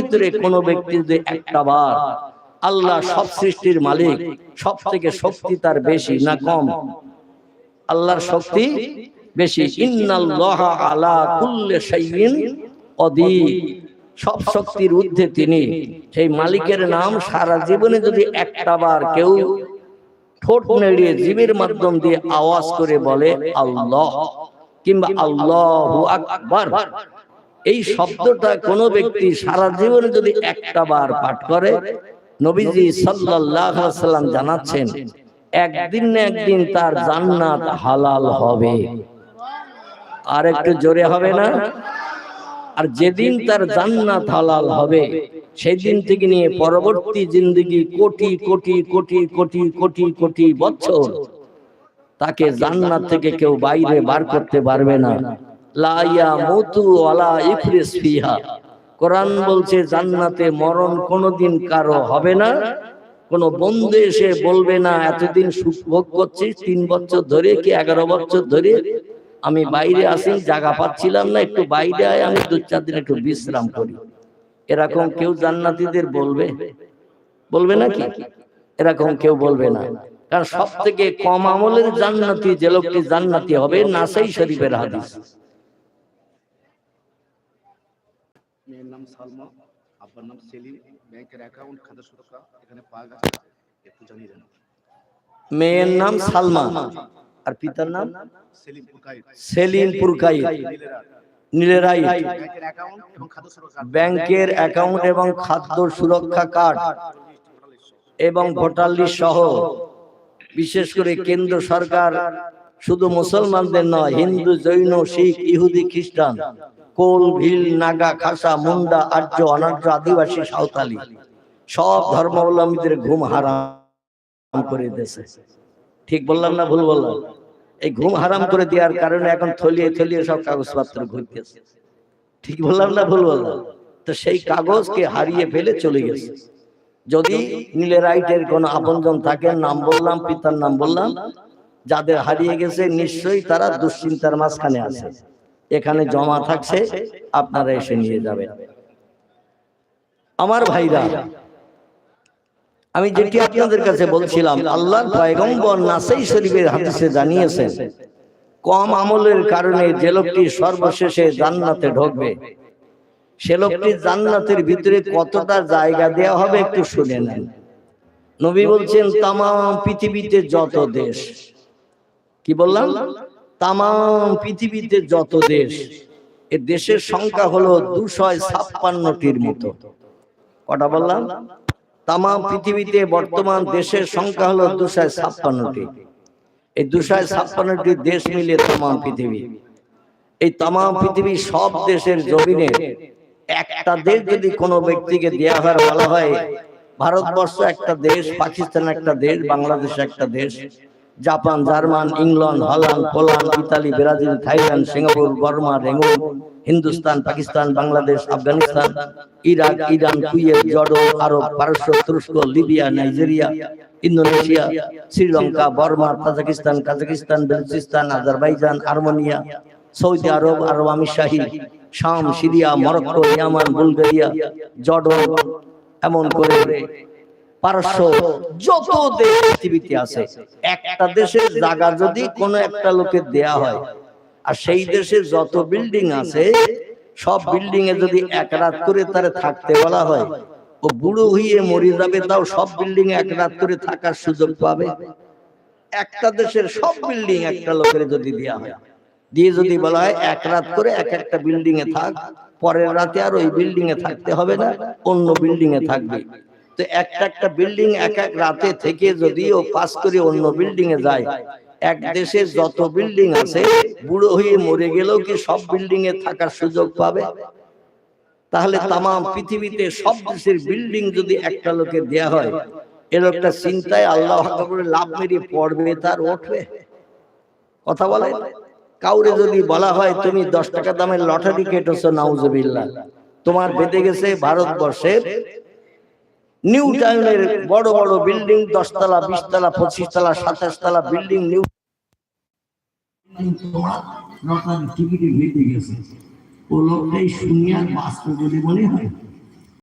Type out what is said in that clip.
ভিতরে কোনো ব্যক্তি যদি একটা বার আল্লাহ সব সৃষ্টির মালিক, সব থেকে শক্তি তার বেশি না কম? আল্লাহর শক্তি বেশি। সব শক্তির ঊর্ধ্বে তিনি। সেই মালিকের নাম সারা জীবনে যদি একটা বার কেউ ঠোঁট নেড়িয়ে জীবের মাধ্যম দিয়ে আওয়াজ করে বলে আল্লাহ, কিংবা আল্লাহ আকবার এই শব্দটা কোনো ব্যক্তি সারা জীবনে যদি একটা বার পাঠ করে, নবীজি সাল্লাম জানাচ্ছেন, একদিন না একদিন তার জান্নাত হালাল হবে। আর একটু জোরে হবে না? আর যেদিন তার জান্নাত হালাল হবে সেই দিন থেকে নিয়ে পরবর্তী জিন্দগি কোটি কোটি কোটি কোটি কোটি কোটি বছর তাকে জান্নাত থেকে কেউ বাইরে বার করতে পারবে না। কোরআন বলছে, জান্নাতে মরণ কোনোদিন কারও হবে না। কোন বন্ধু এসে বলবে, না, এতদিন সুখ ভোগ করছিস, তিন বছর ধরে কি এগারো বছর ধরে আমি বাইরে আসি, জায়গা পাচ্ছিলাম না, একটু বাইরে আয়, আমি দু চার দিন একটু বিশ্রাম করি। এরকম কেউ জান্নাতীদের বলবে? বলবে নাকি? এরকম কেউ বলবে না। কারণ সব থেকে কম আমলের জান্নাতি যে লোকটি জান্নাতি হবে, নাসাই শরীফের হাদিস। মেয়ের নাম সালমা আব্বার নাম সেলিম ব্যাংকের অ্যাকাউন্ট খাতা সুরক্ষা এখানে পাওয়া গেছে। একটু জানিয়ে দেন। মেয়ের নাম সালমা। আর পিতার নাম? সেলিম পুরকাই নীলেরাই ব্যাংকের অ্যাকাউন্ট এবং ব্যাংকের অ্যাকাউন্ট এবং খাদ্য সুরক্ষা কার্ড। এবং ভোটার লিস্ট সহ। বিশেষ করে কেন্দ্র সরকার শুধু মুসলমানদের নয় হিন্দু জৈন শিখ ইহুদি খ্রিস্টান। কোল, ভিল, নাগা, খাসা মুন্ডা আর্য, অনার্য, আদিবাসী, সাঁওতালি, সব ধর্মাবলম্বীদের ঘুম হারাম করে দিয়েছে। ঠিক বললাম না ভুল বললাম? এই ঘুম হারাম করে দেওয়ার কারণে এখন থলিয়ে থলিয়ে সব কাগজপত্র ঘুরতেছে। ঠিক বললাম না ভুল বললাম? তো সেই কাগজকে হারিয়ে ফেলে চলে গেছে। যদি নীলে রাইটের কোন আপনজন থাকেন নাম বললাম, পিতার নাম বললাম, যাদের হারিয়ে গেছে, নিশ্চয়ই তারা দুশ্চিন্তার মাঝখানে আছে। এখানে জমা থাকছে আপনারা এসে নিয়ে যাবেন। আমার ভাইরা আমি যেটি আপনাদের কাছে বলছিলাম আল্লাহর পয়গম্বর নাসাই শরীফের হাদিসে জানিয়েছেন কম আমলের কারণে যে লোকটি সর্বশেষে জান্নাতে ঢুকবে সে লোকটি জান্নাতের ভিতরে কতটা জায়গা দেওয়া হবে একটু শুনে নেন। নবী বলছেন তামাম পৃথিবীতে যত দেশ। কি বললাম? তাম পৃথিবীতে যত দেশ, এ দেশের সংখ্যা হলো দুশয় ছাপ্পান্নটির মতো। কটা বললাম? তাম পৃথিবীতে বর্তমান দেশের সংখ্যা হলো দুশয় ছাপ্পান্নটি। এই দুশয় ছাপ্পান্নটি দেশ মিলে তাম পৃথিবী। এই তাম পৃথিবী সব দেশের জমিনে একটা দেশ যদি কোনো ব্যক্তিকে দেয়া হয়, বলা হয়, ভারতবর্ষ একটা দেশ, পাকিস্তান একটা দেশ, বাংলাদেশ একটা দেশ Japan, German England Holland Poland Italy, Brazil, Thailand, Singapore, Burma, Rangoon, Hindustan, Pakistan, Bangladesh, Afghanistan, Iraq, Iran, Kuwait, Jordan, Arab, পারস্য, তুরস্ক, Libya, Nigeria, Indonesia, Sri Lanka, Burma, Tajikistan, Kazakhstan, Balochistan, Azerbaijan, Armenia, Saudi Arab Arab আমিরশাহী শাম, Syria, Morocco, Yemen, Bulgaria, Jordan, এমন করে পারস্য যত দেশ পৃথিবীতে আছে, একটা দেশের জায়গা যদি কোনো একটা লোকের হয়, আর সেই যত বিল্ডিং আছে, সব যদি এক রাত করে থাকতে বলা হয়, ও বুড়ো হয়ে মরে যাবে, তাও সব বিল্ডিং এক রাত করে থাকার সুযোগ পাবে। একটা দেশের সব বিল্ডিং একটা লোকের যদি দেয়া হয়, দিয়ে যদি বলা হয় এক রাত করে এক একটা বিল্ডিং এ থাক, পরের রাতে আর ওই বিল্ডিং এ থাকতে হবে না, অন্য বিল্ডিং এ থাকবে। তো একটা একটা বিল্ডিং এক এক রাতে থেকে যদি ও পাস করে অন্য বিল্ডিং এ যায়, এক দেশে যত বিল্ডিং আছে, বুড়ো হয়ে মরে গেলেও কি সব বিল্ডিং এ থাকার সুযোগ পাবে? তাহলে তাম পৃথিবীতে সব দেশের বিল্ডিং যদি একটা লোকে দেয়া হয় এর একটা চিন্তায় আল্লাহ করে লাভ মেরিয়ে পড়বে, তার উঠবে। কথা বলে কাউরে যদি বলা হয়, তুমি দশ টাকা দামের লটারি কেটেছো, নাউজুবিল্লাহ। তোমার বেঁধে গেছে ভারতবর্ষের নিউ টাউনের বড় বড় বিল্ডিং দশতলা বিশতলা পঁচিশ তলা সাতাশ তলা বিল্ডিং নিউ টিকিটে গেছে। ও লোকটাই শুনিয়া বাস্তব বলে মনে হয়।